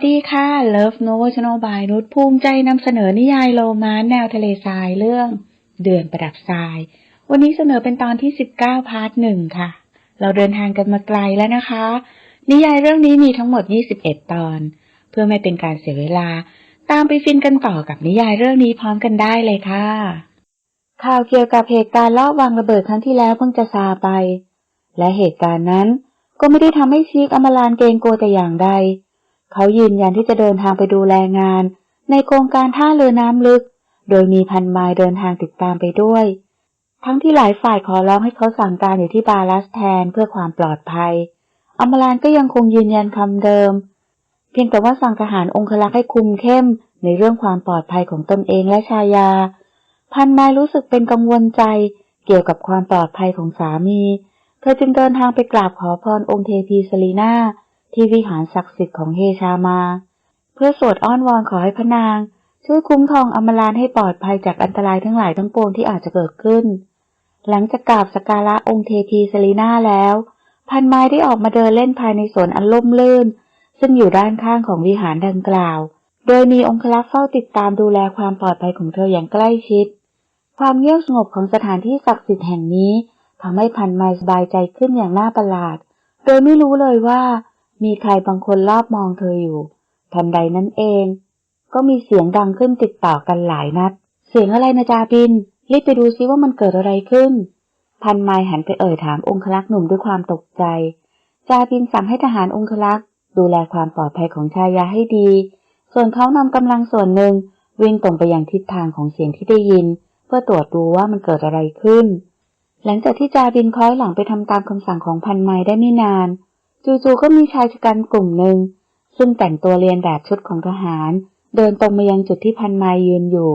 วัสดีค่ะ Love Novel Channel by นุชภูมิใจนำเสนอนิยายโรแมนแนวทะเลทรายเรื่อง เดือนประดับทราย วันนี้เสนอเป็นตอนที่ 19 พาร์ทหนึ่งค่ะ เราเดินทางกันมาไกลแล้วนะคะ นิยายเรื่องนี้มีทั้งหมด 21 ตอน เพื่อไม่เป็นการเสียเวลา ตามไปฟินกันต่อกับนิยายเรื่องนี้พร้อมกันได้เลยค่ะ ข่าวเกี่ยวกับเหตุการณ์ลอบวางระเบิดครั้งที่แล้วเพิ่งจะซาไป และเหตุการณ์นั้นก็ไม่ได้ทำให้ชีกอมรานเกรงกลัวแต่อย่างใด เขายืนยันที่จะเดินทางไปดูแลงาน ในโครงการท่าเรือน้ำลึก โดยมีพันไมล์เดินทางติดตามไปด้วย ทั้งที่หลายฝ่ายขอร้องให้เขาสั่งการอยู่ที่บาลัสแทนเพื่อความปลอดภัย อมรานก็ยังคงยืนยันคำเดิม เพียงแต่ว่าสั่งทหารองครักษ์ให้คุมเข้มในเรื่องความปลอดภัยของตนเองและชายา พันไมล์รู้สึกเป็นกังวลใจเกี่ยวกับความปลอดภัยของสามี เธอจึงเดินทางไปกราบขอพรองค์เทพีสลีนา ที่วิหารศักดิ์สิทธิ์ของเฮชามา เพื่อสวดอ้อนวอนขอให้พระนาง ช่วยคุ้มครองอมรานให้ปลอดภัยจากอันตรายทั้งหลายทั้งปวงที่อาจจะเกิดขึ้น หลังจากกราบสการะองค์เทพีสลีนาแล้ว พันไม้ได้ออกมาเดินเล่นภายในสวนอันล่มลื่น ซึ่งอยู่ด้านข้างของวิหารดังกล่าว โดยมีองคลักษ์เฝ้าติดตามดูแลความปลอดภัยของเธออย่างใกล้ชิด ความเงียบสงบของสถานที่ศักดิ์สิทธิ์แห่งนี้ทำให้พันไม้สบายใจขึ้นอย่างน่าประหลาด โดยไม่รู้เลยว่า มีใครบางคนรอบมองเธออยู่ทันใดนั้นเอง ก็มีเสียงดังขึ้นติดต่อกันหลายนัด เสียงอะไรนะจาบิน รีบไปดูซิว่ามันเกิดอะไรขึ้น พันไมล์หันไปเอ่ยถามองคลักษ์หนุ่มด้วยความตกใจ จาบินสั่งให้ทหารองคลักษ์ดูแลความปลอดภัยของชายาให้ดี ส่วนเขานำกำลังส่วนหนึ่งวิ่งตรงไปยังทิศทางของเสียงที่ได้ยิน เพื่อตรวจดูว่ามันเกิดอะไรขึ้น หลังจากที่จาบินคล้อยหลังไปทำตามคำสั่งของพันไมล์ได้ไม่นาน จู่ๆก็มีชายชะกันกลุ่มหนึ่ง ซึ่งแต่งตัวเรียนแบบชุดของทหาร เดินตรงมายังจุดที่พันไมยืนอยู่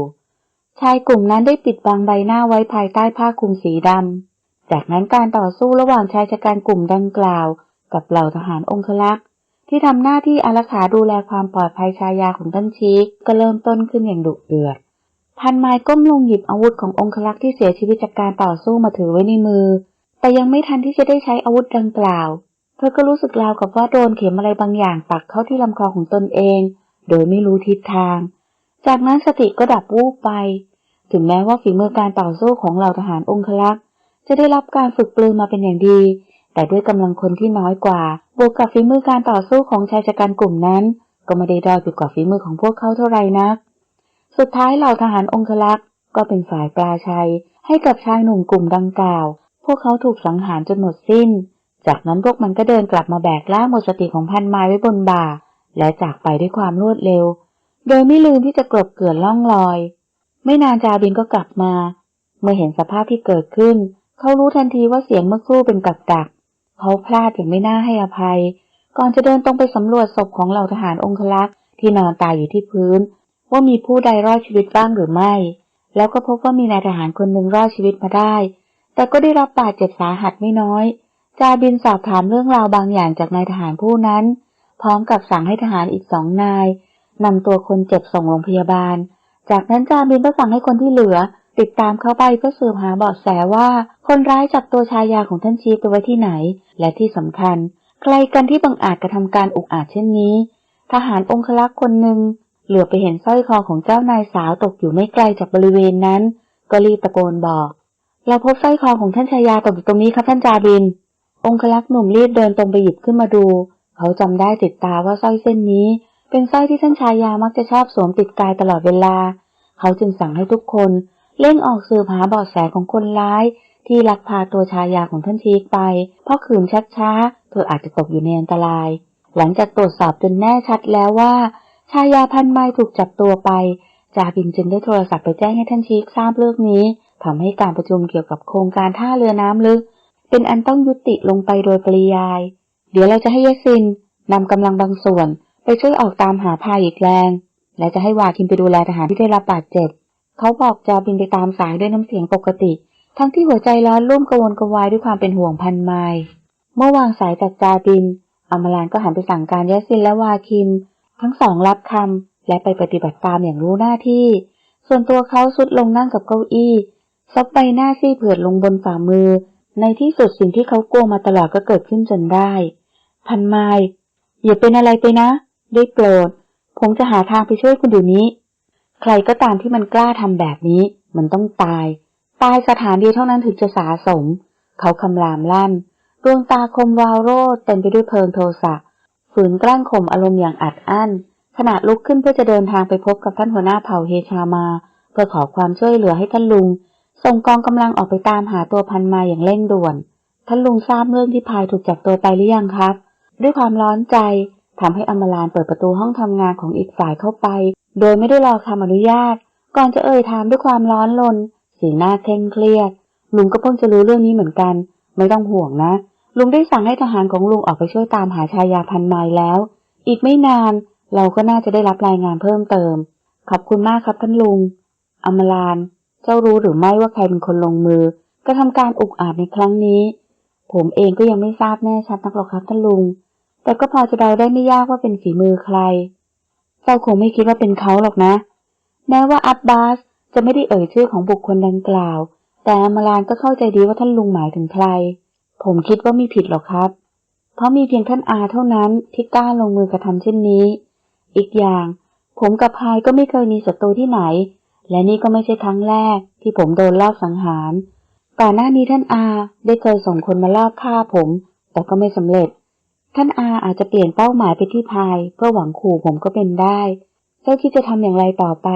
ชายกลุ่มนั้นได้ปิดบังใบหน้าไว้ภายใต้ผ้าคลุมสีดำ จากนั้นการต่อสู้ระหว่างชายชะกันกลุ่มดังกล่าว กับเหล่าทหารองคลักษ์ที่ทำหน้าที่อารักขาดูแลความปลอดภัยชายาของท่านชีกก็เริ่มต้นขึ้นอย่างดุเดือด พันไม้ก้มลงหยิบอาวุธขององคลักษ์ที่เสียชีวิตจากการต่อสู้มาถือไว้ในมือ แต่ยังไม่ทันที่จะได้ใช้อาวุธดังกล่าว เธอก็รู้สึกราวกับว่าโดนเข็มอะไรบางอย่างปักเข้าที่ลำคอของตนเอง โดยไม่รู้ทิศทาง จากนั้นสติก็ดับวูบไป ถึงแม้ว่าฝีมือการต่อสู้ของเหล่าทหารองคลักษ์จะได้รับการฝึกปลือมาเป็นอย่างดี แต่ด้วยกำลังคนที่น้อยกว่า บวกกับฝีมือการต่อสู้ของชายชะกันกลุ่มนั้น ก็ไม่ได้ด้อยไปกว่าฝีมือของพวกเขาเท่าไหร่นัก สุดท้ายเหล่าทหารองคลักษ์ก็เป็นฝ่ายปลาชัยให้กับชายหนุ่มกลุ่มดังกล่าว พวกเขาถูกสังหารจนหมดสิ้น จากนั้นพวกมันก็เดินกลับมาแบกล่างหมดสติของพันไม้ไว้บนบ่า และจากไปด้วยความรวดเร็ว โดยไม่ลืมที่จะกลบเกลื่อนล่องลอย ไม่นานจาบินก็กลับมา เมื่อเห็นสภาพที่เกิดขึ้น เขารู้ทันทีว่าเสียงเมื่อครู่เป็นกับดัก เขาพลาดอย่างไม่น่าให้อภัย ก่อนจะเดินตรงไปสำรวจศพของเหล่าทหารองคลักษ์ที่นอนตายอยู่ที่พื้น ว่ามีผู้ใดรอดชีวิตบ้างหรือไม่ แล้วก็พบว่ามีนายทหารคนหนึ่งรอดชีวิตมาได้ แต่ก็ได้รับบาดเจ็บสาหัสไม่น้อย จาบินสอบถามเรื่องราวบางอย่างจากนายทหารผู้นั้น พร้อมกับสั่งให้ทหารอีกสองนายนำตัวคนเจ็บส่งโรงพยาบาล จากนั้นจาบินก็สั่งให้คนที่เหลือ ติดตามเข้าไปเพื่อสืบหาเบาะแสว่า คนร้ายจับตัวชายาของท่านชีไปไว้ที่ไหน และที่สำคัญ ใครกันที่บังอาจกระทำการอุกอาจเช่นนี้ ทหารองคลักษ์คนหนึ่งเหลือไปเห็นสร้อยคอของเจ้านายสาวตกอยู่ไม่ไกลจากบริเวณนั้น ก็รีบตะโกนบอก เราพบสร้อยคอของท่านชายาตกอยู่ตรงนี้ครับท่านจาบิน องคลักษ์หนุ่มรีบเดินตรงไปหยิบขึ้นมาดู เขาจำได้ติดตาว่าสร้อยเส้นนี้ เป็นสร้อยที่ท่านชายามักจะชอบสวมติดกายตลอดเวลา เขาจึงสั่งให้ทุกคนเร่งออกสืบหาเบาะแสของคนร้าย ที่ลักพาตัวชายาของท่านชีกไป เพราะขืนชักช้า เธออาจจะตกอยู่ในอันตราย หลังจากตรวจสอบจนแน่ชัดแล้วว่า ชายาพันไม้ถูกจับตัวไป จาบินจึงได้โทรศัพท์ไปแจ้งให้ท่านชีกทราบเรื่องนี้ทำให้การประชุมเกี่ยวกับโครงการท่าเรือน้ำลึก เป็นอันต้องยุติลงไปโดยปริยาย เดี๋ยวเราจะให้ยศินนำกำลังบางส่วนไปช่วยออกตามหาพายอีกแรง และจะให้วาคิมไปดูแลทหารที่ได้รับบาดเจ็บ เขาบอกจาบินไปตามสายด้วยน้ำเสียงปกติ ทั้งที่หัวใจร้อนรุ่มกระวนกระวายด้วยความเป็นห่วงพันไมล์เมื่อวางสายจากจาบิน อมรานก็หันไปสั่งการยศินและวาคิม ทั้งสองรับคำและไปปฏิบัติตามอย่างรู้หน้าที่ ส่วนตัวเขาสุดลงนั่งกับเก้าอี้ซบใบหน้าซีดเผือดลงบนฝ่ามือ ในที่สุดสิ่งที่เขากลัวมาตลอดก็เกิดขึ้นจนได้ พันไมล์อย่าเป็นอะไรไปนะ ได้โปรด ผมจะหาทางไปช่วยคุณเดี๋ยวนี้ ใครก็ตามที่มันกล้าทำแบบนี้ มันต้องตาย ตายสถานเดียวเท่านั้นถึงจะสาสม เขาคำรามลั่น ดวงตาคมวาวโรดเต็มไปด้วยเพลิงโทสะ ฝืนกลั้นข่มอารมณ์อย่างอัดอั้น ขณะลุกขึ้นเพื่อจะเดินทางไปพบกับท่านหัวหน้าเผ่าเฮชามา เพื่อขอความช่วยเหลือให้ท่านลุง ส่งกองกำลังออกไปตามหาตัวพันมาอย่างเร่งด่วน ท่านลุงทราบเรื่องที่พายถูกจับตัวไปหรือยังครับ ด้วยความร้อนใจทำให้อมรานเปิดประตูห้องทำงานของอีกฝ่ายเข้าไป โดยไม่ได้รอคำอนุญาต ก่อนจะเอ่ยถามด้วยความร้อนรนสีหน้าเคร่งเครียด ลุงก็เพิ่งจะรู้เรื่องนี้เหมือนกัน ไม่ต้องห่วงนะ ลุงได้สั่งให้ทหารของลุงออกไปช่วยตามหาชายาพันไม้แล้ว อีกไม่นานเราก็น่าจะได้รับรายงานเพิ่มเติม ขอบคุณมากครับท่านลุง อมราน เจ้ารู้หรือไม่ว่าใครเป็นคนลงมือกระทำการอุกอาจในครั้งนี้ ผมเองก็ยังไม่ทราบแน่ชัดนักหรอกครับท่านลุง แต่ก็พอจะเดาได้ไม่ยากว่าเป็นฝีมือใคร เจ้าคงไม่คิดว่าเป็นเขาหรอกนะ แม้ว่าอับบาสจะไม่ได้เอ่ยชื่อของบุคคลดังกล่าว แต่อมรานก็เข้าใจดีว่าท่านลุงหมายถึงใคร ผมคิดว่าไม่ผิดหรอกครับ เพราะมีเพียงท่านอาเท่านั้นที่กล้าลงมือกระทำเช่นนี้ อีกอย่าง ผมกับพายก็ไม่เคยมีศัตรูที่ไหน และนี่ก็ไม่ใช่ครั้งแรกที่ผมโดนลอบสังหาร ก่อนหน้านี้ท่านอาได้เคยส่งคนมาลอบฆ่าผม แต่ก็ไม่สำเร็จ ท่านอาอาจจะเปลี่ยนเป้าหมายไปที่พายเพื่อหวังขู่ผมก็เป็นได้ เจ้าคิดจะทำอย่างไรต่อไป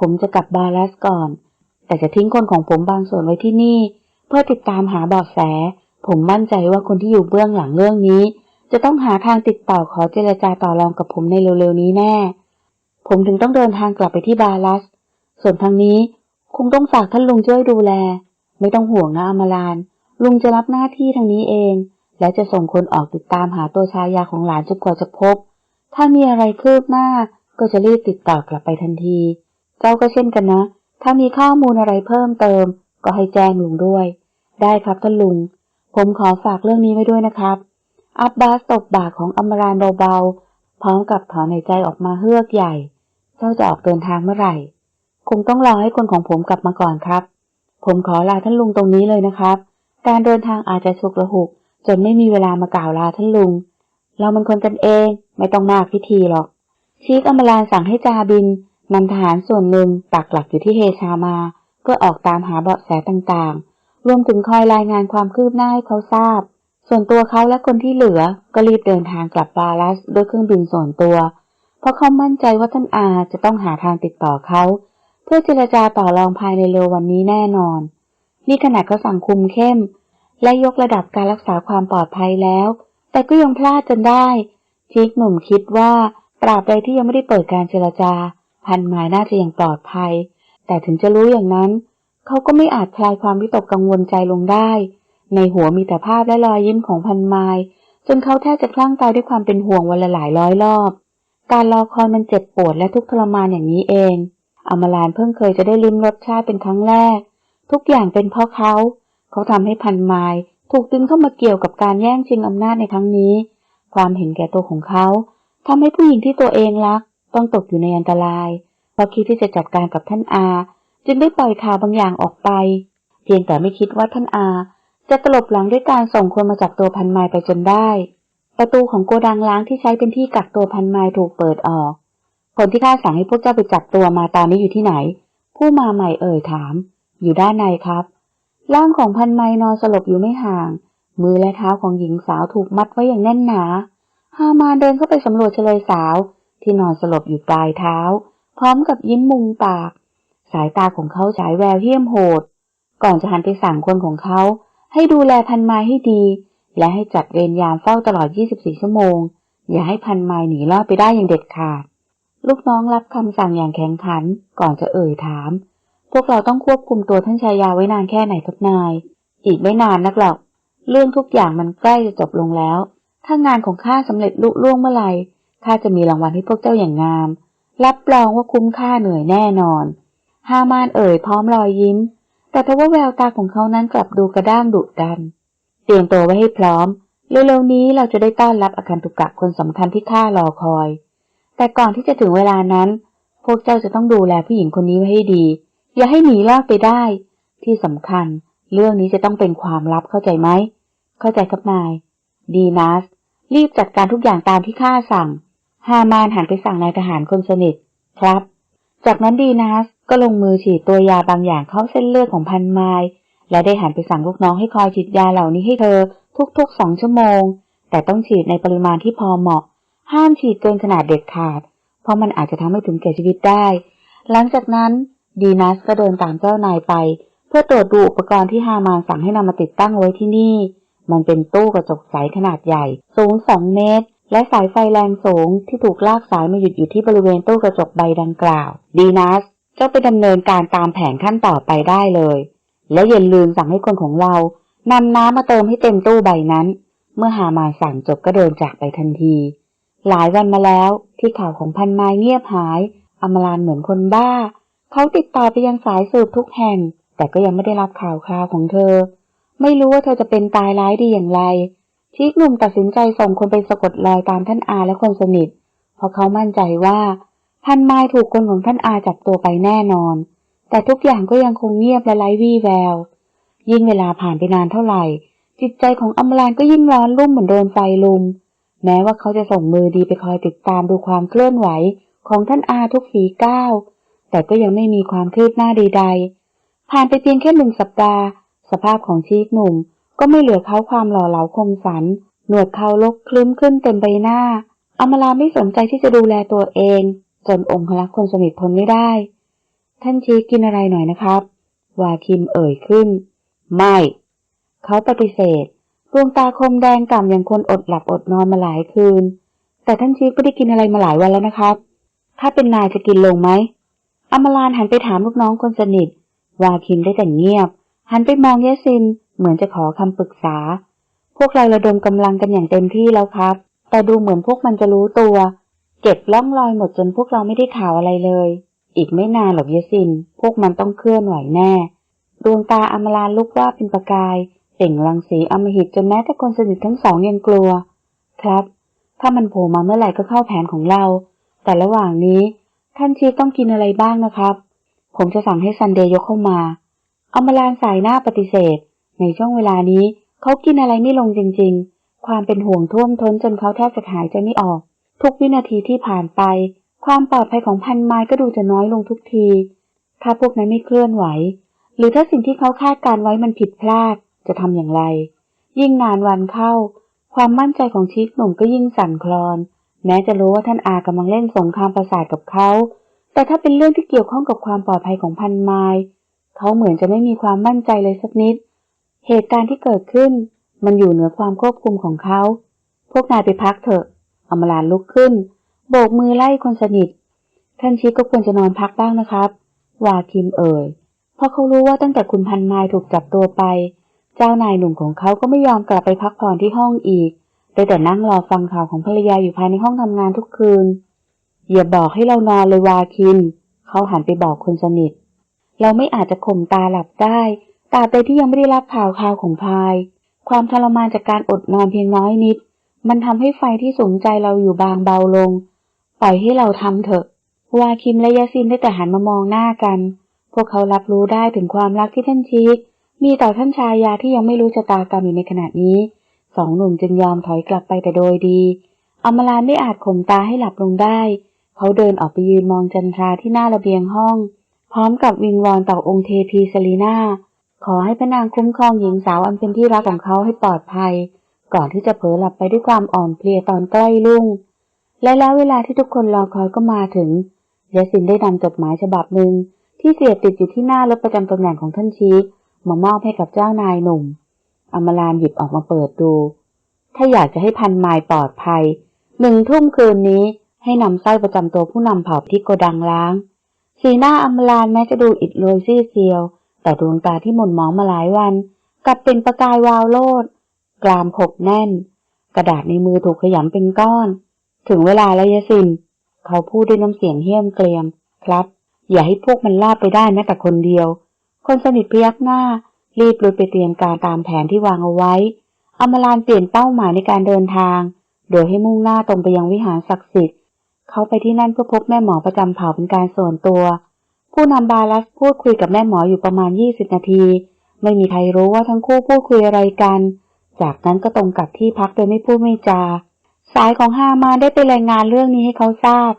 ผมจะกลับบาลัสก่อน แต่จะทิ้งคนของผมบางส่วนไว้ที่นี่ เพื่อติดตามหาเบาะแส ผมมั่นใจว่าคนที่อยู่เบื้องหลังเรื่องนี้ จะต้องหาทางติดต่อขอเจรจาต่อรองกับผมในเร็วๆนี้แน่ ผมถึงต้องเดินทางกลับไปที่บาลัส ส่วนทางนี้คงต้องฝากท่านลุงช่วยดูแล ไม่ต้องห่วงนะอมราน ลุงจะรับหน้าที่ทางนี้เอง และจะส่งคนออกติดตามหาตัวชายาของหลานจนกว่าจะพบ ถ้ามีอะไรคืบหน้าก็จะรีบติดต่อกลับไปทันที เจ้าก็เช่นกันนะ ถ้ามีข้อมูลอะไรเพิ่มเติม ก็ให้แจ้งลุงด้วย ได้ครับท่านลุง ผมขอฝากเรื่องนี้ไว้ด้วยนะครับ อับบาสตบบ่าของอมรานเบาๆพร้อมกับถอนหายใจออกมาเฮือกใหญ่ เจ้าจะออกเดินทางเมื่อไหร่ คงต้องรอให้คนของผมกลับมาก่อนครับ ผมขอลาท่านลุงตรงนี้เลยนะครับ การเดินทางอาจจะฉุกละหุก จนไม่มีเวลามากล่าวลาท่านลุง เรามันคนกันเอง ไม่ต้องมากพิธีหรอก ชีกอมรานสั่งให้จาบินนำทหารส่วนหนึ่งปักหลักอยู่ที่เฮชามา เพื่อออกตามหาเบาะแสต่างๆ รวมถึงคอยรายงานความคืบหน้าให้เขาทราบ ส่วนตัวเขาและคนที่เหลือก็รีบเดินทางกลับบาลัสด้วยเครื่องบินส่วนตัว เพราะเขามั่นใจว่าท่านอาจะต้องหาทางติดต่อเขา เพื่อเจรจาต่อรองภายในเร็ววันนี้แน่นอน นี่ขนาดเขาสั่งคุมเข้ม และยกระดับการรักษาความปลอดภัยแล้ว แต่ก็ยังพลาดจนได้ชีกหนุ่มคิดว่าตราบใดที่ยังไม่ได้เปิดการเจรจา พันหมายน่าจะยังปลอดภัย แต่ถึงจะรู้อย่างนั้น เขาก็ไม่อาจคลายความวิตกกังวลใจลงได้ ในหัวมีแต่ภาพและรอยยิ้มของพันไมายจนเขาแทบจะคลั่งตายด้วยความเป็นห่วงวันละหลายร้อยรอบ การรอคอยมันเจ็บปวดและทุกข์ทรมานอย่างนี้เอง อมรานเพิ่งเคยจะได้ลิ้มรสชาติเป็นครั้งแรก ทุกอย่างเป็นเพราะเขา เขาทำให้พันไมายถูกดึงเข้ามาเกี่ยวกับการแย่งชิงอำนาจในครั้งนี้ ความเห็นแก่ตัวของเขาทำให้ผู้หญิงที่ตัวเองรัก ต้องตกอยู่ในอันตรายพราะคิดที่จะจัดการกับท่านอา จึงได้ปล่อยข่าวบางอย่างออกไป เพียงแต่ไม่คิดว่าท่านอา จะตลบหลังด้วยการส่งคนมาจับตัวพันไม้ไปจนได้ ประตูของโกดังล้างที่ใช้เป็นที่กักตัวพันไม้ถูกเปิดออก คนที่ข้าสั่งให้พวกเจ้าไปจับตัวมาตอนนี้อยู่ที่ไหน ผู้มาใหม่เอ่ยถาม อยู่ด้านในครับ ร่างของพันไมนอนสลบอยู่ไม่ห่าง มือและเท้าของหญิงสาวถูกมัดไว้อย่างแน่นหนาฮามานเดินเข้าไปสำรวจเฉลยสาว ที่นอนสลบอยู่ปลายเท้า พร้อมกับยิ้มมุมปาก สายตาของเขาฉายแววเหี้ยมโหด ก่อนจะหันไปสั่งคนของเขา ให้ดูแลพันไม้ให้ดี และให้จัดเวรยามเฝ้าตลอด 24 ชั่วโมง อย่าให้พันไม้หนีรอดไปได้อย่างเด็ดขาด ลูกน้องรับคำสั่งอย่างแข็งขัน ก่อนจะเอ่ยถาม พวกเราต้องควบคุมตัวท่านชายาไว้นานแค่ไหนครับนาย อีกไม่นานนักหรอก เรื่องทุกอย่างมันใกล้จะจบลงแล้ว ถ้างานของข้าสำเร็จลุล่วงเมื่อไหร่ข้าจะมีรางวัลให้พวกเจ้าอย่างงาม รับรองว่าคุ้มค่าเหนื่อยแน่นอน ฮามานเอ่ยพร้อมรอยยิ้ม แต่ทว่าแววตาของเขานั้นกลับดูกระด้างดุดัน เตรียมตัวไว้ให้พร้อม เร็วๆนี้เราจะได้ต้อนรับอาคันตุกะคนสำคัญที่ข้ารอคอย แต่ก่อนที่จะถึงเวลานั้น พวกเจ้าจะต้องดูแลผู้หญิงคนนี้ไว้ให้ดี อย่าให้หนีรอดไปได้ ที่สำคัญ เรื่องนี้จะต้องเป็นความลับเข้าใจไหม เข้าใจครับนาย ดีนัส รีบจัดการทุกอย่างตามที่ข้าสั่ง ฮามานหันไปสั่งนายทหารคนสนิท ครับ จากนั้นดีนัสก็ลงมือฉีดตัวยาบางอย่างเข้าเส้นเลือดของพันไมล์และได้หันไปสั่งลูกน้องให้คอยฉีดยาเหล่านี้ให้เธอทุกๆสองชั่วโมง แต่ต้องฉีดในปริมาณที่พอเหมาะ ห้ามฉีดเกินขนาดเด็ดขาด เพราะมันอาจจะทำให้ถึงแก่ชีวิตได้ หลังจากนั้นดีนัสก็เดินตามเจ้านายไป เพื่อตรวจดูอุปกรณ์ที่ฮามานสั่งให้นำมาติดตั้งไว้ที่นี่ มันเป็นตู้กระจกใสขนาดใหญ่ สูงสองเมตร และสายไฟแรงสูงที่ถูกลากสายมาหยุดอยู่ที่บริเวณตู้กระจกใบดังกล่าว ดีนัสเจ้าไปดำเนินการตามแผนขั้นต่อไปได้เลย และอย่าลืมสั่งให้คนของเรานำน้ำมาเติมให้เต็มตู้ใบนั้น เมื่อหามานสั่งจบก็เดินจากไปทันที หลายวันมาแล้วที่ข่าวของพันไม้เงียบหาย อมรานเหมือนคนบ้า เขาติดต่อไปยังสายสืบทุกแห่ง แต่ก็ยังไม่ได้รับข่าวคราวของเธอ ไม่รู้ว่าเธอจะเป็นตายร้ายดีอย่างไร ชีกหนุ่มตัดสินใจส่งคนไปสะกดรอยตามท่านอาและคนสนิท เพราะเขามั่นใจว่าพันไม้ถูกคนของท่านอาจับตัวไปแน่นอน แต่ทุกอย่างก็ยังคงเงียบและไร้วี่แวว ยิ่งเวลาผ่านไปนานเท่าไหร่ จิตใจของอมรานก็ยิ่งร้อนรุ่มเหมือนโดนไฟลุม แม้ว่าเขาจะส่งมือดีไปคอยติดตามดูความเคลื่อนไหวของท่านอาทุกฝีก้าวแต่ก็ยังไม่มีความคืบหน้าใดๆ ผ่านไปเพียงแค่หนึ่งสัปดาห์ สภาพของชีกหนุ่ม ก็ไม่เหลือเขาความหล่อเหลาคมสัน หนวดเขาลกคลึ้มขึ้นเต็มใบหน้า อมราไม่สนใจที่จะดูแลตัวเอง จนองครักษ์คนสนิททนไม่ได้ ท่านชีกกินอะไรหน่อยนะครับ วาคิมเอ่ยขึ้น ไม่ เขาปฏิเสธ ดวงตาคมแดงก่ำอย่างคนอดหลับอดนอนมาหลายคืน แต่ท่านชีกไม่ได้กินอะไรมาหลายวันแล้วนะครับ ถ้าเป็นนายจะกินลงไหมอมรานหันไปถามลูกน้องคนสนิท วาคิมได้แต่เงียบ หันไปมองเยซินเหมือนจะขอคำปรึกษา พวกเราระดมกำลังกันอย่างเต็มที่แล้วครับ แต่ดูเหมือนพวกมันจะรู้ตัว เก็บล่องรอยหมดจนพวกเราไม่ได้ข่าวอะไรเลย อีกไม่นานหรอกเยซิน พวกมันต้องเคลื่อนไหวแน่ ดวงตาอมรานลุกว่าเป็นประกาย เป่งรังสีอมหิตจนแม้แต่คนสนิททั้งสองยังกลัว ครับ ถ้ามันโผล่มาเมื่อไหร่ก็เข้าแผนของเรา แต่ระหว่างนี้ ท่านชีต้องกินอะไรบ้างนะครับ ผมจะสั่งให้ซันเดย์ยกเข้ามาอมรานสายหน้าปฏิเสธ ในช่วงเวลานี้เขากินอะไรไม่ลงจริง ๆ ความเป็นห่วงท่วมท้นจนเขาแทบจะหายใจไม่ออก ทุกวินาทีที่ผ่านไป ความปลอดภัยของพันไม้ก็ดูจะน้อยลงทุกที ถ้าพวกนั้นไม่เคลื่อนไหว หรือถ้าสิ่งที่เขาคาดการไว้มันผิดพลาด จะทำอย่างไร ยิ่งนานวันเข้า ความมั่นใจของชีกหนุ่มก็ยิ่งสั่นคลอน แม้จะรู้ว่าท่านอากำลังเล่นสงครามประสาทกับเขา แต่ถ้าเป็นเรื่องที่เกี่ยวข้องกับความปลอดภัยของพันไม้เขาเหมือนจะไม่มีความมั่นใจเลยสักนิด เหตุการณ์ที่เกิดขึ้น มันอยู่เหนือความควบคุมของเขา พวกนายไปพักเถอะอมรานลุกขึ้น โบกมือไล่คนสนิท ท่านชีก็ควรจะนอนพักบ้างนะครับ วาคิมเอ่ย เพราะเขารู้ว่าตั้งแต่คุณพันไมล์ถูกจับตัวไป เจ้านายหนุ่มของเขาก็ไม่ยอมกลับไปพักผ่อนที่ห้องอีกได้แต่นั่งรอฟังข่าวของภรรยาอยู่ภายในห้องทำงานทุกคืน อย่าบอกให้เรานอนเลยวาคิมเขาหันไปบอกคนสนิท เราไม่อาจจะข่มตาหลับได้ตราบใดที่ยังไม่ได้รับข่าวข่าวของพาย ความทรมานจากการอดนอนเพียงน้อยนิด มันทำให้ไฟที่สูงใจเราอยู่บางเบาลง ปล่อยให้เราทำเถอะ วาคิมและยาซินได้แต่หันมามองหน้ากัน พวกเขารับรู้ได้ถึงความรักที่ท่านชีก มีต่อท่านชายาที่ยังไม่รู้ชะตากรรมอยู่ในขณะนี้สองหนุ่มจึงยอมถอยกลับไปแต่โดยดี อมรานไม่อาจข่มตาให้หลับลงได้ เขาเดินออกไปยืนมองจันทราที่หน้าระเบียงห้อง พร้อมกับวิงวอนต่อองค์เทพีเซลีนาขอให้พระนางคุ้มครองหญิงสาวอันเป็นที่รักของเขาให้ปลอดภัย ก่อนที่จะเผลอหลับไปด้วยความอ่อนเพลียตอนใกล้รุ่ง และแล้วเวลาที่ทุกคนรอคอยก็มาถึงยาสินได้นำจดหมายฉบับหนึ่งที่เสียบติดอยู่ที่หน้ารถประจำตำแหน่งของท่านชีก มามอบให้กับเจ้านายหนุ่ม อมรานหยิบออกมาเปิดดู ถ้าอยากจะให้พันไมล์ปลอดภัย หนึ่งทุ่มคืนนี้ให้นำสร้อยประจำตัวผู้นำเผ่าที่โกดังล้าง สีหน้าอมรานแม้จะดูอิดโรยซีดเซียว แต่ดวงตาที่หม่นหมองมาหลายวันกลับเป็นประกายวาวโลด กรามขบแน่น กระดาษในมือถูกขยำเป็นก้อน ถึงเวลาแล้วยสิน เขาพูดด้วยน้ำเสียงเหี้ยมเกรียม ครับ อย่าให้พวกมันลาบไปได้แม้แต่คนเดียว คนสนิทพยักหน้า รีบลุยไปเตรียมการตามแผนที่วางเอาไว้ อมรานเปลี่ยนเป้าหมายในการเดินทาง โดยให้มุ่งหน้าตรงไปยังวิหารศักดิ์สิทธิ์ เขาไปที่นั่นเพื่อพบแม่หมอประจำเผ่าเป็นการส่วนตัว ผู้นำบาลัสพูดคุยกับแม่หมออยู่ประมาณ 20 นาที ไม่มีใครรู้ว่าทั้งคู่พูดคุยอะไรกัน จากนั้นก็ตรงกลับที่พักโดยไม่พูดไม่จา สายของฮามาได้ไปรายงานเรื่องนี้ให้เขาทราบ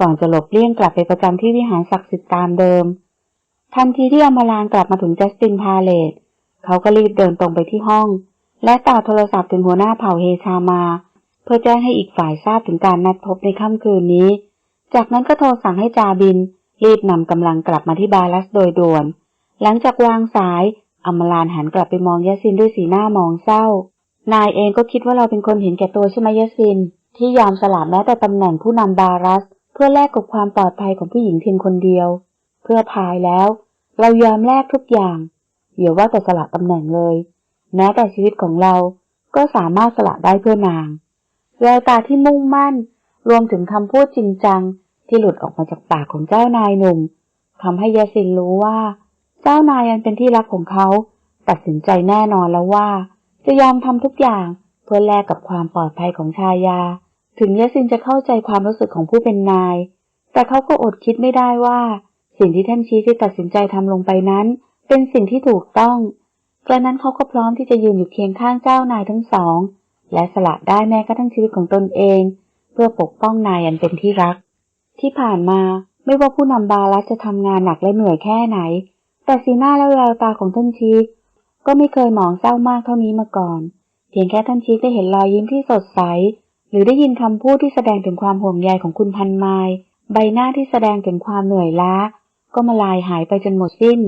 ก่อนจะหลบเลี่ยงกลับไปประจำที่วิหารศักดิ์สิทธิ์ตามเดิม ทันทีที่อมรานกลับมาถึงจัสตินพาเลตเขาก็รีบเดินตรงไปที่ห้อง และต่อโทรศัพท์ถึงหัวหน้าเผ่าเฮชามา เพื่อแจ้งให้อีกฝ่ายทราบถึงการนัดพบในค่ำคืนนี้ จากนั้นก็โทรสั่งให้จาบิน รีบนำกำลังกลับมาที่บาลัสโดยด่วน หลังจากวางสายอมรานหันกลับไปมองยาซินด้วยสีหน้ามองเศร้า นายเองก็คิดว่าเราเป็นคนเห็นแก่ตัวใช่ไหมยาซิน ที่ยอมสละแม้แต่ตำแหน่งผู้นำบารัส เพื่อแลกกับความปลอดภัยของผู้หญิงเพียงคนเดียว เพื่อพายแล้ว เรายอมแลกทุกอย่างอย่าว่าแต่สละตำแหน่งเลย แม้แต่ชีวิตของเราก็สามารถสละได้เพื่อนางแววตาที่มุ่งมั่น รวมถึงคำพูดจริงจังที่หลุดออกมาจากปากของเจ้านายหนุ่มทำให้ยาซินรู้ว่า เจ้านายอันเป็นที่รักของเขา ตัดสินใจแน่นอนแล้วว่า จะยอมทำทุกอย่างเพื่อแลกกับความปลอดภัยของชายา ถึงยาซินจะเข้าใจความรู้สึกของผู้เป็นนาย แต่เขาก็อดคิดไม่ได้ว่า สิ่งที่ท่านชี้ที่ตัดสินใจทำลงไปนั้น เป็นสิ่งที่ถูกต้อง กระนั้นเขาก็พร้อมที่จะยืนอยู่เคียงข้างเจ้านายทั้งสอง และสละได้แม้กระทั่งชีวิตของตนเอง เพื่อปกป้องนายอันเป็นที่รัก ที่ผ่านมาไม่ว่าผู้นำบาลัสจะทำงานหนักและเหนื่อยแค่ไหน แต่สีหน้าและแววตาของท่านชีคก็ไม่เคยหมองเศร้ามากเท่านี้มาก่อน เพียงแค่ท่านชีคได้เห็นรอยยิ้มที่สดใส หรือได้ยินคำพูดที่แสดงถึงความห่วงใยของคุณพันไมายใบหน้าที่แสดงถึงความเหนื่อยล้า ก็มาลายหายไปจนหมดสิ้น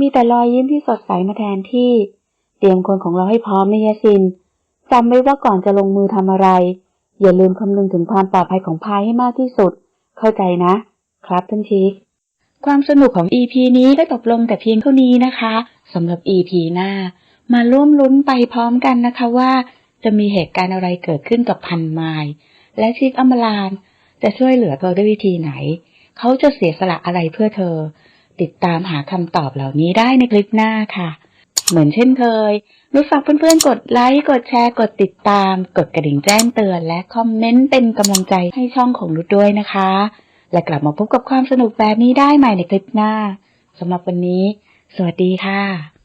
มีแต่รอยยิ้มที่สดใสมาแทนที่ เตรียมคนของเราให้พร้อมนะยาซินจำไว้ว่าก่อนจะลงมือทำอะไร อย่าลืมคำนึงถึงความปลอดภัยของพายให้มากที่สุด เข้าใจนะ ครับท่านชีคความสนุกของ EP นี้ได้จบลงแต่เพียงเท่านี้นะคะสำหรับ EP หน้า มาร่วมลุ้นไปพร้อมกันนะคะว่า จะมีเหตุการณ์อะไรเกิดขึ้นกับพันไมล์และชีคอมรานจะช่วยเหลือเธอด้วยวิธีไหน เขาจะเสียสละอะไรเพื่อเธอ ติดตามหาคำตอบเหล่านี้ได้ในคลิปหน้าค่ะ เหมือนเช่นเคยนุชฝากเพื่อนๆ กดไลค์ กดแชร์ กดติดตาม กดกระดิ่งแจ้งเตือน และคอมเมนต์เป็นกำลังใจให้ช่องของนุชด้วยนะคะ และกลับมาพบกับความสนุกแบบนี้ได้ใหม่ในคลิปหน้าสำหรับวันนี้ สวัสดีค่ะ